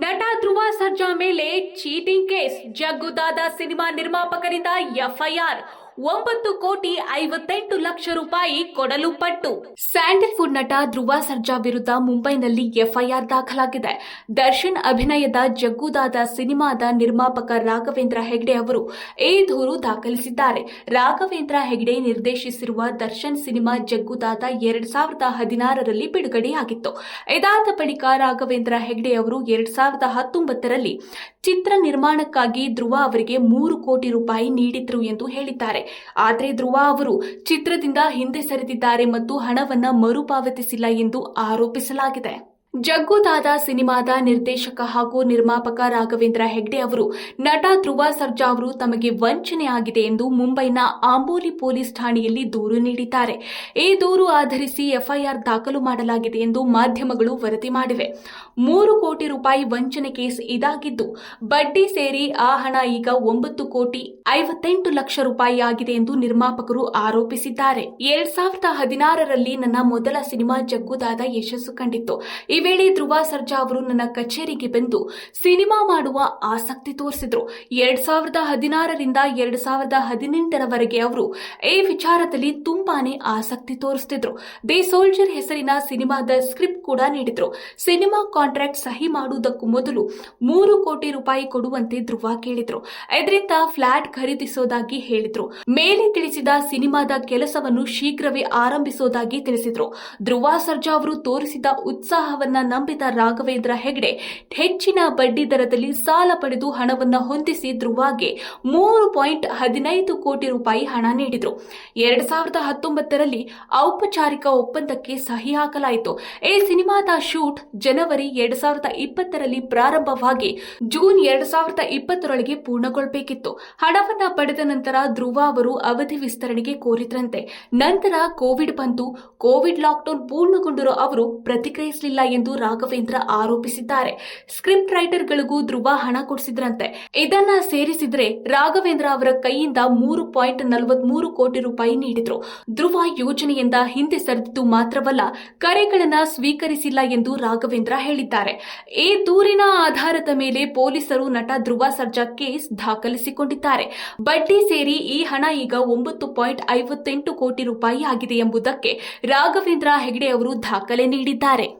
ನಟ ಧ್ರುವ ಸರ್ಜಾ ಮೇಲೆ cheating case Jaggudada cinema ನಿರ್ಮಾಪಕರಿಂದ ಎಫ್ಐಆರ್ ಒಂಬತ್ತು ಕೋಟಿ ಐವತ್ತೆಂಟು ಲಕ್ಷ ರೂಪಾಯಿ ಕೊಡಲು ಪಟ್ಟು. ಸ್ಯಾಂಡಲ್ವುಡ್ ನಟ ಧ್ರುವ ಸರ್ಜಾ ವಿರುದ್ಧ ಮುಂಬೈನಲ್ಲಿ ಎಫ್ಐಆರ್ ದಾಖಲಾಗಿದೆ. ದರ್ಶನ್ ಅಭಿನಯದ ಜಗ್ಗುದಾದ ಸಿನಿಮಾದ ನಿರ್ಮಾಪಕ ರಾಘವೇಂದ್ರ ಹೆಗ್ಡೆ ಅವರು ಈ ದೂರು ದಾಖಲಿಸಿದ್ದಾರೆ. ರಾಘವೇಂದ್ರ ಹೆಗ್ಡೆ ನಿರ್ದೇಶಿಸಿರುವ ದರ್ಶನ್ ಸಿನಿಮಾ ಜಗ್ಗುದಾದ ಎರಡ್ ಸಾವಿರದ ಹದಿನಾರರಲ್ಲಿ ಬಿಡುಗಡೆಯಾಗಿತ್ತು. ಇದಾದ ಬಳಿಕ ರಾಘವೇಂದ್ರ ಹೆಗ್ಡೆ ಅವರು ಎರಡ್ ಸಾವಿರದ ಹತ್ತೊಂಬತ್ತರಲ್ಲಿ ಚಿತ್ರ ನಿರ್ಮಾಣಕ್ಕಾಗಿ ಧ್ರುವ ಅವರಿಗೆ ಮೂರು ಕೋಟಿ ರೂಪಾಯಿ ನೀಡಿದ್ರು ಎಂದು ಹೇಳಿದ್ದಾರೆ. ಆದರೆ ಧ್ರುವ ಅವರು ಚಿತ್ರದಿಂದ ಹಿಂದೆ ಸರಿದಿದ್ದಾರೆ ಮತ್ತು ಹಣವನ್ನ ಮರುಪಾವತಿಸಿಲ್ಲ ಎಂದು ಆರೋಪಿಸಲಾಗಿದೆ. ಜಗ್ಗುದಾದ ಸಿನಿಮಾದ ನಿರ್ದೇಶಕ ಹಾಗೂ ನಿರ್ಮಾಪಕ ರಾಘವೇಂದ್ರ ಹೆಗ್ಡೆ ಅವರು, ನಟ ಧ್ರುವ ಸರ್ಜಾ ಅವರು ತಮಗೆ ವಂಚನೆಯಾಗಿದೆ ಎಂದು ಮುಂಬೈನ ಆಂಬೋಲಿ ಪೊಲೀಸ್ ಠಾಣೆಯಲ್ಲಿ ದೂರು ನೀಡಿದ್ದಾರೆ. ಈ ದೂರು ಆಧರಿಸಿ ಎಫ್ಐಆರ್ ದಾಖಲು ಮಾಡಲಾಗಿದೆ ಎಂದು ಮಾಧ್ಯಮಗಳು ವರದಿ ಮಾಡಿವೆ. ಮೂರು ಕೋಟಿ ರೂಪಾಯಿ ವಂಚನೆ ಕೇಸ್ ಇದಾಗಿದ್ದು, ಬಡ್ಡಿ ಸೇರಿ ಆ ಹಣ ಈಗ ಒಂಬತ್ತು ಕೋಟಿ ಐವತ್ತೆಂಟು ಲಕ್ಷ ರೂಪಾಯಿ ಆಗಿದೆ ಎಂದು ನಿರ್ಮಾಪಕರು ಆರೋಪಿಸಿದ್ದಾರೆ. ಎರಡ್ ಸಾವಿರದ ಹದಿನಾರರಲ್ಲಿ ನನ್ನ ಮೊದಲ ಸಿನಿಮಾ ಜಗ್ಗುದಾದ ಯಶಸ್ಸು ಕಂಡಿತ್ತು. ಈ ವೇಳೆ ಧ್ರುವ ಸರ್ಜಾ ಅವರು ನನ್ನ ಕಚೇರಿಗೆ ಬಂದು ಸಿನಿಮಾ ಮಾಡುವ ಆಸಕ್ತಿ ತೋರಿಸಿದ್ರು. ಎರಡ್ ಸಾವಿರದ ಹದಿನಾರರಿಂದ ಎರಡ್ ಸಾವಿರದ ಹದಿನೆಂಟರವರೆಗೆ ಅವರು ಈ ವಿಚಾರದಲ್ಲಿ ತುಂಬಾನೇ ಆಸಕ್ತಿ ತೋರಿಸ್ತಿದ್ರು. ದಿ ಸೋಲ್ಜರ್ ಹೆಸರಿನ ಸಿನಿಮಾದ ಸ್ಕ್ರಿಪ್ಟ್ ಕೂಡ ನೀಡಿದ್ರು. ಸಿನಿಮಾ ಕಾಂಟ್ರಾಕ್ಟ್ ಸಹಿ ಮಾಡುವುದಕ್ಕೂ ಮೊದಲು ಮೂರು ಕೋಟಿ ರೂಪಾಯಿ ಕೊಡುವಂತೆ ಧ್ರುವ ಕೇಳಿದ್ರು. ಇದರಿಂದ ಫ್ಲಾಟ್ ಖರೀದಿಸೋದಾಗಿ ಹೇಳಿದ್ರು. ಮೇಲೆ ತಿಳಿಸಿದ ಸಿನಿಮಾದ ಕೆಲಸವನ್ನು ಶೀಘ್ರವೇ ಆರಂಭಿಸೋದಾಗಿ ತಿಳಿಸಿದ್ರು. ಧ್ರುವ ಸರ್ಜಾ ಅವರು ತೋರಿಸಿದ ಉತ್ಸಾಹವನ್ನ ನಂಬಿದ ರಾಘವೇಂದ್ರ ಹೆಗ್ಡೆ ಹೆಚ್ಚಿನ ಬಡ್ಡಿ ದರದಲ್ಲಿ ಸಾಲ ಪಡೆದು ಹಣವನ್ನು ಹೊಂದಿಸಿ ಧ್ರುವಾಗೆ ಮೂರು ಪಾಯಿಂಟ್ ಹದಿನೈದು ಕೋಟಿ ರೂಪಾಯಿ ಹಣ ನೀಡಿದ್ರು. ಎರಡ್ ಸಾವಿರದ ಹತ್ತೊಂಬತ್ತರಲ್ಲಿ ಔಪಚಾರಿಕ ಒಪ್ಪಂದಕ್ಕೆ ಸಹಿ ಹಾಕಲಾಯಿತು. ಈ ಸಿನಿಮಾದ ಶೂಟ್ ಜನವರಿ ಎರಡ್ ಸಾವಿರದ ಇಪ್ಪತ್ತರಲ್ಲಿ ಪ್ರಾರಂಭವಾಗಿ ಜೂನ್ ಎರಡ್ ಸಾವಿರದ ಇಪ್ಪತ್ತರೊಳಗೆ ಪೂರ್ಣಗೊಳ್ಳಬೇಕಿತ್ತು ಹಣವನ್ನ ಪಡೆದ ನಂತರ ಧ್ರುವ ಅವರು ಅವಧಿ ವಿಸ್ತರಣೆಗೆ ಕೋರಿದ್ರಂತೆ. ನಂತರ ಕೋವಿಡ್ ಬಂತು. ಕೋವಿಡ್ ಲಾಕ್ಡೌನ್ ಪೂರ್ಣಗೊಂಡಿರೋ ಅವರು ಪ್ರತಿಕ್ರಿಯಿಸಲಿಲ್ಲ ಎಂದು ರಾಘವೇಂದ್ರ ಆರೋಪಿಸಿದ್ದಾರೆ. ಸ್ಕ್ರಿಪ್ಟ್ ರೈಟರ್ಗಳಿಗೂ ಧ್ರುವ ಹಣ ಕೊಡಿಸಿದ್ರಂತೆ. ಇದನ್ನ ಸೇರಿಸಿದ್ರೆ ರಾಘವೇಂದ್ರ ಅವರ ಕೈಯಿಂದ ಮೂರು ಪಾಯಿಂಟ್ ನಲವತ್ಮೂರು ಕೋಟಿ ರೂಪಾಯಿ ನೀಡಿದ್ರು. ಧ್ರುವ ಯೋಜನೆಯಿಂದ ಹಿಂದೆ ಸರಿದಿದ್ದು ಮಾತ್ರವಲ್ಲ, ಕರೆಗಳನ್ನ ಸ್ವೀಕರಿಸಿಲ್ಲ ಎಂದು ರಾಘವೇಂದ್ರ ಹೇಳಿದ್ದಾರೆ. ಈ ದೂರಿನ ಆಧಾರದ ಮೇಲೆ ಪೊಲೀಸರು ನಟ ಧ್ರುವ ಸರ್ಜಾ ಕೇಸ್ ದಾಖಲಿಸಿಕೊಂಡಿದ್ದಾರೆ. ಬಡ್ಡಿ ಸೇರಿ ಈ ಹಣ ಈಗ ಒಂಬತ್ತು ಪಾಯಿಂಟ್ ಐವತ್ತೆಂಟು ಕೋಟಿ ರೂಪಾಯಿ ಆಗಿದೆ ಎಂಬುದಕ್ಕೆ ರಾಘವೇಂದ್ರ ಹೆಗಡೆ ಅವರು ದಾಖಲೆ ನೀಡಿದ್ದಾರೆ.